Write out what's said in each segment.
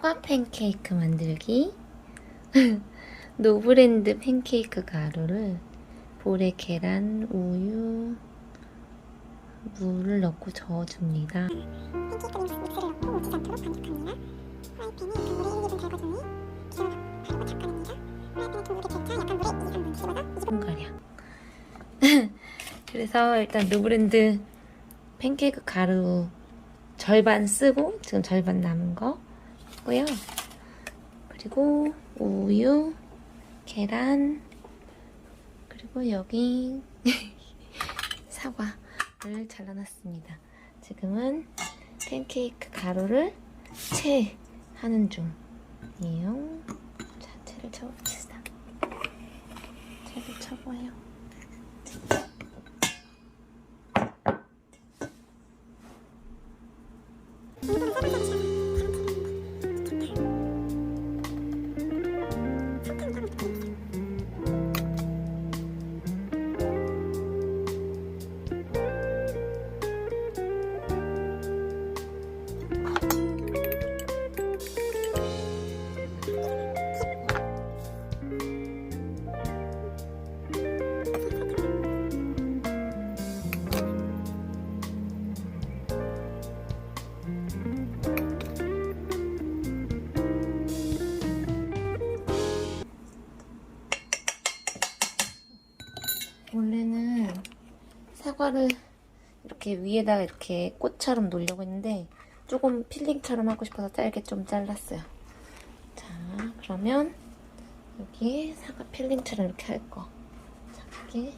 사과 팬케이크 만들기 노브랜드 팬케이크 가루를 볼에 계란, 우유, 물을 넣고 저어줍니다. 팬케이크 믹스, 믹스를 넣고 묻히지 않도록 반죽합니다. 프라이팬에 약간 물에 1, 2분 달궈주니 기름을 바르고 닦아냅니다. 프라이팬에 둥글게 데쳐 약간 물에 2, 3분 집어넣어 20분 가량. 그래서 일단 노브랜드 팬케이크 가루 절반 쓰고 지금 절반 남은 거 하고요. 그리고 우유, 계란, 그리고 여기 사과를 잘라놨습니다. 지금은 팬케이크 가루를 채 하는 중이에요. 자, 채를 쳐봅시다. 채를 쳐봐요. 원래는 사과를 이렇게 위에다가 이렇게 꽃처럼 놓으려고 했는데 조금 필링처럼 하고 싶어서 짧게 좀 잘랐어요. 자, 그러면 여기에 사과 필링처럼 이렇게 할 거. 자, 여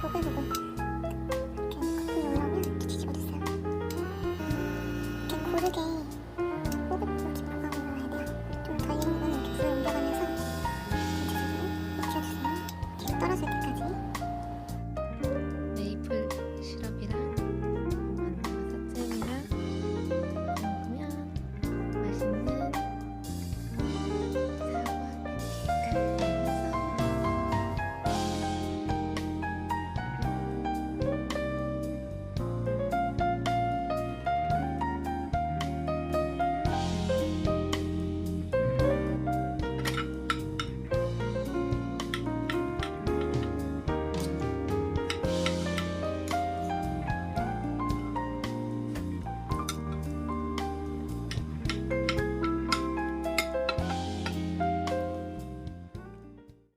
보글보글 이렇게 거품이 올라오면 이렇게 뒤집어주세요. 이렇게 고르게